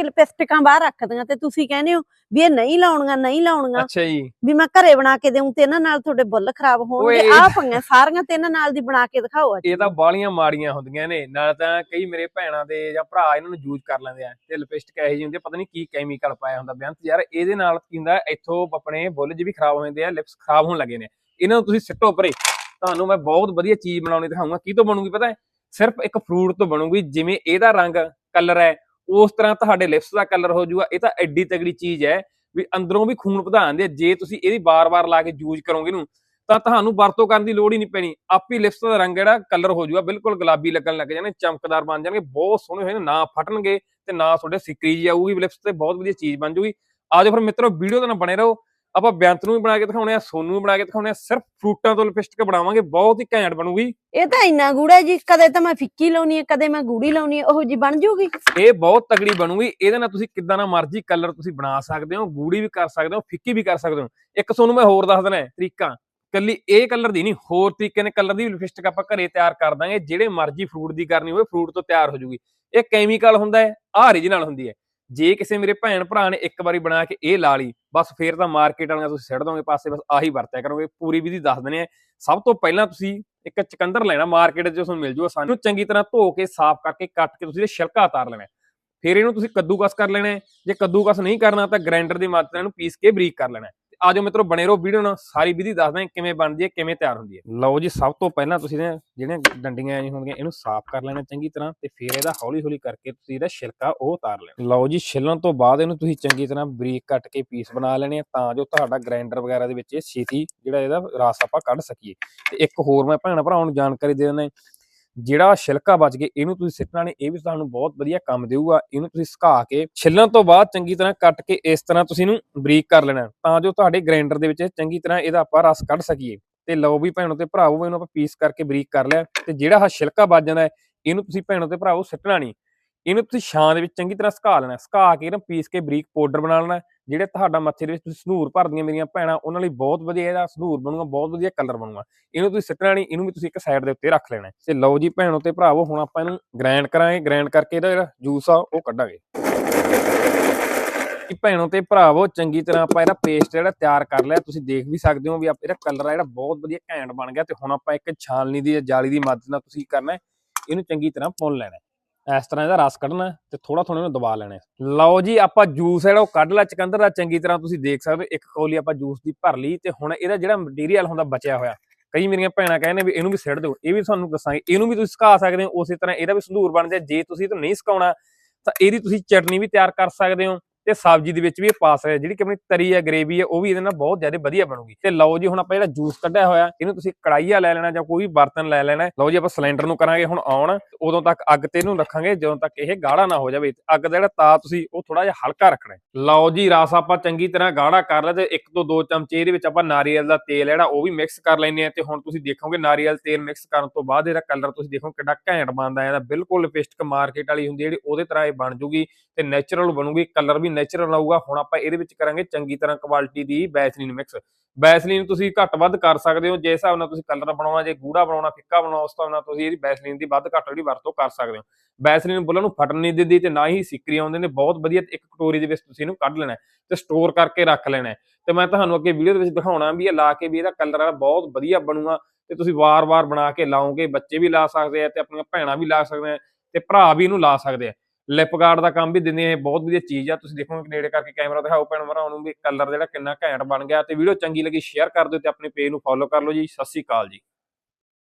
ਕੇ ਲਿਪਸਟਿਕਾਂ ਬਾਹਰ ਰੱਖਦੀਆਂ ਤੇ ਤੁਸੀਂ ਕਹਿੰਦੇ ਹੋ ਵੀ ਇਹ ਨਹੀਂ ਲਾਉਣੀਆਂ ਨਹੀਂ ਲਾਉਣੀਆਂ। ਅੱਛਾ ਜੀ। ਵੀ ਮੈਂ ਘਰੇ ਬਣਾ ਕੇ ਦੇਉਂ ਤੇ ਇਹਨਾਂ ਨਾਲ ਤੁਹਾਡੇ ਬੁੱਲ ਖਰਾਬ ਹੋਣਗੇ। ਆ ਪੰਗੀਆਂ ਸਾਰੀਆਂ ਤੇ ਇਹਨਾਂ ਨਾਲ ਦੀ ਬਣਾ ਕੇ ਦਿਖਾਓ ਅੱਜ। ਇਹ ਤਾਂ ਬਾਲੀਆਂ ਮਾੜੀਆਂ ਹੁੰਦੀਆਂ ਨੇ ਨਾਲ ਤਾਂ ਕਈ ਮੇਰੇ ਭੈਣਾਂ ਦੇ ਜਾਂ ਭਰਾ ਇਹਨਾਂ ਨੂੰ ਯੂਜ਼ ਕਰ ਲੈਂਦੇ ਆ ਤੇ ਲਿਪਸਟਿਕ ਇਹੋ ਜਿਹੀ ਹੁੰਦੀ ਪਤਾ ਨਹੀਂ ਕੀ ਕੈਮੀਕਲ ਪਾਇਆ ਹੁੰਦਾ ਬੇਅੰਤ ਯਾਰ ਇਹਦੇ ਨਾਲ ਕੀ ਹੁੰਦਾ ਇੱਥੋਂ ਆਪਣੇ ਬੁੱਲ ਜਿਹੇ ਵੀ ਖਰਾਬ ਹੋ ਜਾਂਦੇ ਆ ਲਿਪਸ ਖਰਾਬ ਹੋਣ ਲੱਗੇ ਨੇ। ਇਹਨਾਂ ਨੂੰ ਤੁਸੀਂ ਸਿੱਟੋ ਪਰੇ। ਤੁਹਾਨੂੰ ਮੈਂ ਬਹੁਤ ਵਧੀਆ ਚੀਜ਼ ਬਣਾਉਣੀ ਦਿਖਾਊਂਗਾ। ਕੀ ਤੋਂ ਬਣੂਗੀ ਪਤਾ ਹੈ? ਸਿਰਫ ਇੱਕ ਫਰੂਟ ਤੋਂ ਬਣੂਗੀ ਜਿਵੇਂ ਇਹਦਾ ਰੰਗ ਕਲਰ ਹੈ ਉਸ ਤਰ੍ਹਾਂ ਤੁਹਾਡੇ ਲਿਪਸ ਦਾ ਕਲਰ ਹੋ ਜਾਊਗਾ। ਇਹ ਤਾਂ ਐਡੀ ਤਗੜੀ ਚੀਜ਼ ਹੈ ਵੀ ਅੰਦਰੋਂ ਵੀ ਖੂਨ ਵਧਾਉਂਦੇ ਆ। ਜੇ ਤੁਸੀਂ ਇਹਦੀ ਬਾਰ-ਬਾਰ ਲਾ ਕੇ ਯੂਜ਼ ਕਰੋਗੇ ਇਹਨੂੰ, ਤਾਂ ਤੁਹਾਨੂੰ ਵਰਤੋਂ ਕਰਨ ਦੀ ਲੋੜ ਹੀ ਨਹੀਂ ਪੈਣੀ। ਆਪੇ ਲਿਪਸ ਦਾ ਰੰਗ ਜਿਹੜਾ ਕਲਰ ਹੋ ਜਾਊਗਾ, ਬਿਲਕੁਲ ਗੁਲਾਬੀ ਲੱਗਣ ਲੱਗ ਜਾਣੇ, ਚਮਕਦਾਰ ਬਣ ਜਾਣਗੇ, ਬਹੁਤ ਸੋਹਣੇ ਹੋਏ ਨੇ, ਨਾ ਫਟਣਗੇ ਤੇ ਨਾ ਤੁਹਾਡੇ ਸਿਕਰੀ ਆਊਗੀ ਲਿਪਸ ਤੇ, ਬਹੁਤ ਵਧੀਆ ਚੀਜ਼ ਬਣ ਜੂਗੀ ਆਜੋ ਫਿਰ ਮਿੱਤਰੋ ਵੀਡੀਓ ਦੇ ਨਾਲ ਬਣੇ ਰਹੋ। ਆਪਾਂ ਬੇਅੰਤ ਨੂੰ ਵੀ ਬਣਾ ਕੇ ਦਿਖਾਉਣੇ ਆ ਸੋਨੂੰ ਵੀ ਬਣਾ ਕੇ ਦਿਖਾਉਣੇ ਆ ਸਿਰਫ ਫਰੂਟਾਂ ਤੋਂ ਲਿਪਸਟਿਕ ਬਣਾਵਾਂਗੇ ਬਹੁਤ ਹੀ ਘੈਂਟ ਬਣੂਗੀ। ਇਹ ਤਾਂ ਇੰਨਾ ਗੂੜਾ ਜੀ ਕਦੇ ਤਾਂ ਮੈਂ ਫਿੱਕੀ ਲਾਉਣੀ ਹੈ ਕਦੇ ਮੈਂ ਗੂੜੀ ਲਾਉਣੀ ਹੈ ਉਹ ਜੀ ਬਣ ਜੂਗੀ। ਇਹ ਬਹੁਤ ਤਗੜੀ ਬਣੂਗੀ ਇਹਦੇ ਨਾਲ ਤੁਸੀਂ ਕਿੱਦਾਂ ਦਾ ਮਰਜ਼ੀ ਕਲਰ ਤੁਸੀਂ ਬਣਾ ਸਕਦੇ ਹੋ ਗੂੜੀ ਵੀ ਕਰ ਸਕਦੇ ਹੋ ਫਿੱਕੀ ਵੀ ਕਰ ਸਕਦੇ ਹੋ। ਇੱਕ ਤੁਹਾਨੂੰ ਮੈਂ ਹੋਰ ਦੱਸ ਦਿੰਦਾ ਤਰੀਕਾ ਕੱਲੀ ਇਹ ਕਲਰ ਦੀ ਨਹੀਂ ਹੋਰ ਤਰੀਕੇ ਨੇ ਕਲਰ ਦੀ ਲਿਪਸਟਿਕ ਆਪਾਂ ਘਰੇ ਤਿਆਰ ਕਰ ਦਾਂਗੇ ਜਿਹੜੇ ਮਰਜ਼ੀ ਫਰੂਟ ਦੀ ਕਰਨੀ ਹੋਵੇ ਫਰੂਟ ਤੋਂ ਤਿਆਰ ਹੋ ਜੂਗੀ। ਇਹ ਕੈਮੀਕਲ ਹੁੰਦਾ ਹੈ ਆ origignal ਹੁੰਦੀ ਹੈ। ਜੇ ਕਿਸੇ ਮੇਰੇ ਭੈਣ ਭਰਾ ਨੇ ਇੱਕ ਵਾਰੀ ਬਣਾ ਕੇ ਇਹ ਲਾ ਲਈ, ਬਸ ਫੇਰ ਤਾਂ ਮਾਰਕੀਟ ਵਾਲਿਆਂ ਤੁਸੀਂ ਸਿੱਟ ਦੋਗੇ ਪਾਸੇ, ਬਸ ਆਹੀ ਵਰਤਿਆ ਕਰੋਗੇ। ਪੂਰੀ ਵਿਧੀ ਦੱਸ ਦਿੰਦੇ ਆ, ਸਭ ਤੋਂ ਪਹਿਲਾਂ ਤੁਸੀਂ ਇੱਕ ਚਕੰਦਰ ਲੈਣਾ ਮਾਰਕੀਟ 'ਚ ਤੁਹਾਨੂੰ ਮਿਲ ਜੂਗਾ ਸਾਨੂੰ। ਚੰਗੀ ਤਰ੍ਹਾਂ ਧੋ ਕੇ, ਸਾਫ਼ ਕਰਕੇ, ਕੱਟ ਕੇ ਤੁਸੀਂ ਇਹ ਛਿਲਕਾ ਉਤਾਰ ਲੈਣਾ। ਫਿਰ ਇਹਨੂੰ ਤੁਸੀਂ ਕੱਦੂਕਸ ਕਰ ਲੈਣਾ। ਜੇ ਕੱਦੂਕਸ ਨਹੀਂ ਕਰਨਾ ਤਾਂ ਗ੍ਰਾਈਂਡਰ ਦੀ ਮਦਦ ਨਾਲ ਇਹਨੂੰ ਪੀਸ ਕੇ ਬਰੀਕ ਕਰ ਲੈਣਾ। ਆਜੋ ਮਿੱਤਰੋ, ਬਣੇ ਰਹੋ ਵੀਡੀਓ ਨਾਲ। ਸਾਰੀ ਵਿਧੀ ਦੱਸਦਾ ਕਿਵੇਂ ਬਣਦੀ ਹੈ, ਕਿਵੇਂ ਤਿਆਰ ਹੁੰਦੀ ਹੈ। ਲਓ ਜੀ, ਸਭ ਤੋਂ ਪਹਿਲਾਂ ਤੁਸੀਂ ਜਿਹੜੀਆਂ ਡੰਡੀਆਂ ਆਈਆਂ ਹੁੰਦੀਆਂ, ਇਹਨੂੰ ਸਾਫ਼ ਕਰ ਲੈਣਾ ਚੰਗੀ ਤਰ੍ਹਾਂ ਤੇ ਫਿਰ ਇਹਦਾ ਹੌਲੀ ਹੌਲੀ ਕਰਕੇ ਤੁਸੀਂ ਇਹਦਾ ਛਿਲਕਾ ਉਹ ਉਤਾਰ ਲੈਣਾ। ਲਓ ਜੀ, ਛਿੱਲਣ ਤੋਂ ਬਾਅਦ ਇਹਨੂੰ ਤੁਸੀਂ ਚੰਗੀ ਤਰ੍ਹਾਂ ਬਰੀਕ ਕੱਟ ਕੇ ਪੀਸ ਬਣਾ ਲੈਣੇ ਆ, ਤਾਂ ਜੋ ਤੁਹਾਡਾ ਗ੍ਰਾਈਂਡਰ ਵਗੈਰਾ ਦੇ ਵਿੱਚ ਇਹ ਛੇਤੀ ਜਿਹੜਾ ਇਹਦਾ ਰਸ ਆਪਾਂ ਕੱਢ ਸਕੀਏ। ਤੇ ਇੱਕ ਹੋਰ ਮੈਂ ਭੈਣ ਭਰਾਵਾਂ ਨੂੰ ਜਾਣਕਾਰੀ ਦੇ ਦਿੰਦਾ ਜਿਹੜਾ ਛਿਲਕਾ ਬਚ ਗਿਆ, ਇਹਨੂੰ ਤੁਸੀਂ ਸਿੱਟਣਾ ਨਹੀਂ, ਇਹ ਵੀ ਤੁਹਾਨੂੰ ਬਹੁਤ ਵਧੀਆ ਕੰਮ ਦੇਊਗਾ, ਇਹਨੂੰ ਤੁਸੀਂ ਸੁਕਾ ਕੇ ਛਿੱਲਣ ਤੋਂ ਬਾਅਦ ਚੰਗੀ ਤਰ੍ਹਾਂ ਕੱਟ ਕੇ ਇਸ ਤਰ੍ਹਾਂ ਤੁਸੀਂ ਇਹਨੂੰ ਬਰੀਕ ਕਰ ਲੈਣਾ ਤਾਂ ਜੋ ਤੁਹਾਡੇ ਗ੍ਰਾਈਂਡਰ ਦੇ ਵਿੱਚ ਚੰਗੀ ਤਰ੍ਹਾਂ ਇਹਦਾ ਆਪਾਂ ਰਸ ਕੱਢ ਸਕੀਏ। ਤੇ ਲਓ ਵੀ ਭੈਣੋ ਤੇ ਭਰਾਵੋ, ਇਹਨੂੰ ਆਪਾਂ ਪੀਸ ਕਰਕੇ ਬਰੀਕ ਕਰ ਲਿਆ ਤੇ ਜਿਹੜਾ ਆਹ ਛਿਲਕਾ ਬਚ ਜਾਂਦਾ ਹੈ, ਇਹਨੂੰ ਤੁਸੀਂ ਭੈਣੋ ਤੇ ਭਰਾਵੋ ਸਿੱਟਣਾ ਨਹੀਂ। ਇਹਨੂੰ ਤੁਸੀਂ ਛਾਂ ਦੇ ਵਿੱਚ ਚੰਗੀ ਤਰ੍ਹਾਂ ਸੁਕਾ ਲੈਣਾ, ਸੁਕਾ ਕੇ ਇਹਨੂੰ ਪੀਸ ਕੇ ਬਰੀਕ ਪਾਊਡਰ ਬਣਾ ਲੈਣਾ, ਜਿਹੜੇ ਤੁਹਾਡਾ ਮੱਥੇ ਦੇ ਵਿੱਚ ਤੁਸੀਂ ਸੰਧੂਰ ਭਰਦੀਆਂ ਮੇਰੀਆਂ ਭੈਣਾਂ, ਉਹਨਾਂ ਲਈ ਬਹੁਤ ਵਧੀਆ ਇਹਦਾ ਸੰਧੂਰ ਬਣੂਗਾ, ਬਹੁਤ ਵਧੀਆ ਕਲਰ ਬਣੂਗਾ। ਇਹਨੂੰ ਤੁਸੀਂ ਸਿੱਟਣਾ ਨਹੀਂ, ਇਹਨੂੰ ਵੀ ਤੁਸੀਂ ਇੱਕ ਸਾਈਡ ਦੇ ਉੱਤੇ ਰੱਖ ਲੈਣਾ ਤੇ ਲਓ ਜੀ ਭੈਣੋ ਤੇ ਭਰਾਵੋ, ਹੁਣ ਆਪਾਂ ਇਹਨੂੰ ਗ੍ਰਾਈਂਡ ਕਰਾਂਗੇ ਗ੍ਰਾਈਂਡ ਕਰਕੇ ਇਹਦਾ ਜਿਹੜਾ ਜੂਸ ਆ, ਉਹ ਕੱਢਾਂਗੇ। ਕਿ ਭੈਣੋ ਤੇ ਭਰਾਵੋ, ਚੰਗੀ ਤਰ੍ਹਾਂ ਆਪਾਂ ਇਹਦਾ ਪੇਸਟ ਜਿਹੜਾ ਤਿਆਰ ਕਰ ਲਿਆ, ਤੁਸੀਂ ਦੇਖ ਵੀ ਸਕਦੇ ਹੋ ਵੀ ਆਪ- ਇਹਦਾ ਕਲਰ ਆ ਜਿਹੜਾ ਬਹੁਤ ਵਧੀਆ ਘੈਂਟ ਬਣ ਗਿਆ, ਤੇ ਹੁਣ ਆਪਾਂ ਇੱਕ ਛਾਲਨੀ ਦੀ ਜਾਂ ਜਾਲੀ ਦੀ ਮਦਦ ਨਾਲ ਤੁਸੀਂ ਕੀ ਕਰਨਾ ਇਹਨੂੰ ਚੰਗੀ ਤਰ੍ਹਾਂ ਭੁੰਨ ਲੈਣਾ ਇਸ ਤਰ੍ਹਾਂ ਇਹਦਾ ਰਸ ਕੱਢਣਾ ਤੇ ਥੋੜਾ ਥੋੜਾ ਇਹਨੂੰ ਦਬਾ ਲੈਣਾ। ਲਓ ਜੀ, ਆਪਾਂ ਜੂਸ ਜਿਹੜਾ ਉਹ ਕੱਢ ਲਿਆ ਚਕੰਦਰ ਦਾ। ਚੰਗੀ ਤਰ੍ਹਾਂ ਤੁਸੀਂ ਦੇਖ ਸਕਦੇ ਹੋ, ਇੱਕ ਕੌਲੀ ਆਪਾਂ ਜੂਸ ਦੀ ਭਰ ਲਈ ਤੇ ਹੁਣ ਇਹਦਾ ਜਿਹੜਾ ਮਟੀਰੀਅਲ ਹੁੰਦਾ ਬਚਿਆ ਹੋਇਆ। ਕਈ ਮੇਰੀਆਂ ਭੈਣਾਂ ਕਹਿੰਦੇ ਵੀ ਇਹਨੂੰ ਵੀ ਸਿੱਟ ਦਿਓ, ਇਹ ਵੀ ਤੁਹਾਨੂੰ ਦੱਸਾਂਗੇ। ਇਹਨੂੰ ਵੀ ਤੁਸੀਂ ਸੁਕਾ ਸਕਦੇ ਹੋ, ਉਸੇ ਤਰ੍ਹਾਂ ਇਹਦਾ ਵੀ ਸੰਧੂਰ ਬਣ ਜਾਏ। ਜੇ ਤੁਸੀਂ ਇਹਨੂੰ ਨਹੀਂ ਸੁਕਾਉਣਾ, ਤਾਂ ਇਹਦੀ ਤੁਸੀਂ ਚਟਨੀ ਵੀ ਤਿਆਰ ਕਰ ਸਕਦੇ ਹੋ। ਤੇ ਸਬਜ਼ੀ ਦੇ ਵਿੱਚ ਵੀ ਇਹ ਪਾ ਸਕਦੇ ਜਿਹੜੀ ਕਿ ਆਪਣੀ ਤਰੀ ਹੈ ਗ੍ਰੇਵੀ ਹੈ ਉਹ ਵੀ ਇਹਦੇ ਨਾਲ ਬਹੁਤ ਜ਼ਿਆਦਾ ਵਧੀਆ ਬਣੂਗੀ। ਤੇ ਲਓ ਜੀ, ਹੁਣ ਆਪਾਂ ਜਿਹੜਾ ਜੂਸ ਕੱਢਿਆ ਹੋਇਆ, ਇਹਨੂੰ ਤੁਸੀਂ ਕੜਾਈਆ ਲੈ ਲੈਣਾ ਜਾਂ ਕੋਈ ਵੀ ਬਰਤਨ ਲੈ ਲੈਣਾ। ਲਓ ਜੀ, ਆਪਾਂ ਸਿਲੰਡਰ ਨੂੰ ਕਰਾਂਗੇ ਹੁਣ ਆਨ ਉਦੋਂ ਤੱਕ ਅੱਗ ਤੇ ਇਹਨੂੰ ਰੱਖਾਂਗੇ, ਜਦੋਂ ਤੱਕ ਇਹ ਗਾੜਾ ਨਾ ਹੋ ਜਾਵੇ। ਅੱਗ ਦਾ ਜਿਹੜਾ ਤਾ ਤੁਸੀਂ, ਉਹ ਥੋੜਾ ਜਿਹਾ ਹਲਕਾ ਰੱਖਣਾ ਲਓ ਜੀ, ਰਸ ਆਪਾਂ ਚੰਗੀ ਤਰ੍ਹਾਂ ਗਾੜਾ ਕਰ ਲਿਆ ਤੇ ਇੱਕ ਤੋਂ ਦੋ ਚਮਚੇ ਇਹਦੇ ਵਿੱਚ ਆਪਾਂ ਨਾਰੀਅਲ ਦਾ ਤੇਲ ਜਿਹੜਾ, ਉਹ ਵੀ ਮਿਕਸ ਕਰ ਲੈਂਦੇ ਆ ਤੇ ਹੁਣ ਤੁਸੀਂ ਦੇਖੋਗੇ ਨਾਰੀਅਲ ਤੇਲ ਮਿਕਸ ਕਰਨ ਤੋਂ ਬਾਅਦ ਇਹਦਾ ਕਲਰ ਤੁਸੀਂ ਦੇਖੋ ਕਿੰਨਾ ਘੈਂਟ ਬਣਦਾ ਹੈ। ਇਹਦਾ ਬਿਲਕੁਲ ਲਿਪਸਟਿਕ ਮਾਰਕੀਟ ਵਾਲੀ ਹੁੰਦੀ ਜਿਹੜੀ ਉਹਦੇ ਤਰ੍ਹਾਂ ਇਹ ਬਣ ਜੂਗੀ ਤੇ ਨੇਚਰਲ ਬਣੂਗੀ। ਕਲਰ ਵੀ ਨੇਚਰਲ ਆਊਗਾ ਹੁਣ ਆਪਾਂ ਇਹਦੇ ਵਿੱਚ ਕਰਾਂਗੇ ਚੰਗੀ ਤਰ੍ਹਾਂ ਕੁਆਲਿਟੀ ਦੀ ਬੈਸਲੀਨ ਮਿਕਸ ਬੈਸਲੀਨ ਤੁਸੀਂ ਘੱਟ ਵੱਧ ਕਰ ਸਕਦੇ ਹੋ, ਜੇ ਹਿਸਾਬ ਨਾਲ ਤੁਸੀਂ ਕਲਰ ਬਣਾਉਣਾ, ਜੇ ਗੂੜਾ ਬਣਾਉਣਾ, ਫਿੱਕਾ ਬਣਾਉਣਾ, ਉਸ ਹਿਸਾਬ ਨਾਲ ਤੁਸੀਂ ਇਹਦੀ ਬੈਸਲੀਨ ਦੀ ਵੱਧ ਘੱਟ ਜਿਹੜੀ ਵਰਤੋਂ ਕਰ ਸਕਦੇ ਹੋ। ਬੈਸਲੀਨ ਬੁੱਲਾਂ ਨੂੰ ਫਟਣ ਨਹੀਂ ਦਿੰਦੀ ਤੇ ਨਾ ਹੀ ਸਿੱਕਰੀ ਆਉਂਦੇ ਨੇ, ਬਹੁਤ ਵਧੀਆ ਇੱਕ ਕਟੋਰੀ ਦੇ ਵਿੱਚ ਤੁਸੀਂ ਇਹਨੂੰ ਕੱਢ ਲੈਣਾ ਤੇ ਸਟੋਰ ਕਰਕੇ ਰੱਖ ਲੈਣਾ ਤੇ ਮੈਂ ਤੁਹਾਨੂੰ ਅੱਗੇ ਵੀਡੀਓ ਦੇ ਵਿੱਚ ਦਿਖਾਉਣਾ ਵੀ ਇਹ ਲਾ ਕੇ ਵੀ ਇਹਦਾ ਕਲਰ ਆ, ਬਹੁਤ ਵਧੀਆ ਬਣੂਗਾ ਤੇ ਤੁਸੀਂ ਵਾਰ-ਵਾਰ ਬਣਾ ਕੇ ਲਾਓਗੇ, ਬੱਚੇ ਵੀ ਲਾ ਸਕਦੇ ਆ ਤੇ ਆਪਣੀਆਂ ਭੈਣਾਂ ਵੀ ਲਾ ਸਕਦੇ ਆ ਤੇ ਭਰਾ ਵੀ ਇਹਨੂੰ ਲਾ ਸਕਦੇ ਆ। ਲਿਪ ਗਾਰਡ ਦਾ ਕੰਮ ਵੀ ਦਿੰਦੇ ਆ ਇਹ ਬਹੁਤ ਵਧੀਆ ਚੀਜ਼ ਆ। ਤੁਸੀਂ ਦੇਖੋਗੇ ਨੇੜੇ ਕਰਕੇ ਕੈਮਰਾ ਦਿਖਾਓ, ਭੈਣ ਭਰਾਵਾਂ, ਉਹਨੂੰ ਵੀ ਕਲਰ ਜਿਹੜਾ ਕਿੰਨਾ ਘੈਂਟ ਬਣ ਗਿਆ। ਤੇ ਵੀਡੀਓ ਚੰਗੀ ਲੱਗੀ ਸ਼ੇਅਰ ਕਰ ਦਿਓ ਤੇ ਆਪਣੇ ਪੇਜ ਨੂੰ ਫੋਲੋ ਕਰ ਲਓ ਜੀ। ਸਤਿ ਸ਼੍ਰੀ ਅਕਾਲ ਜੀ।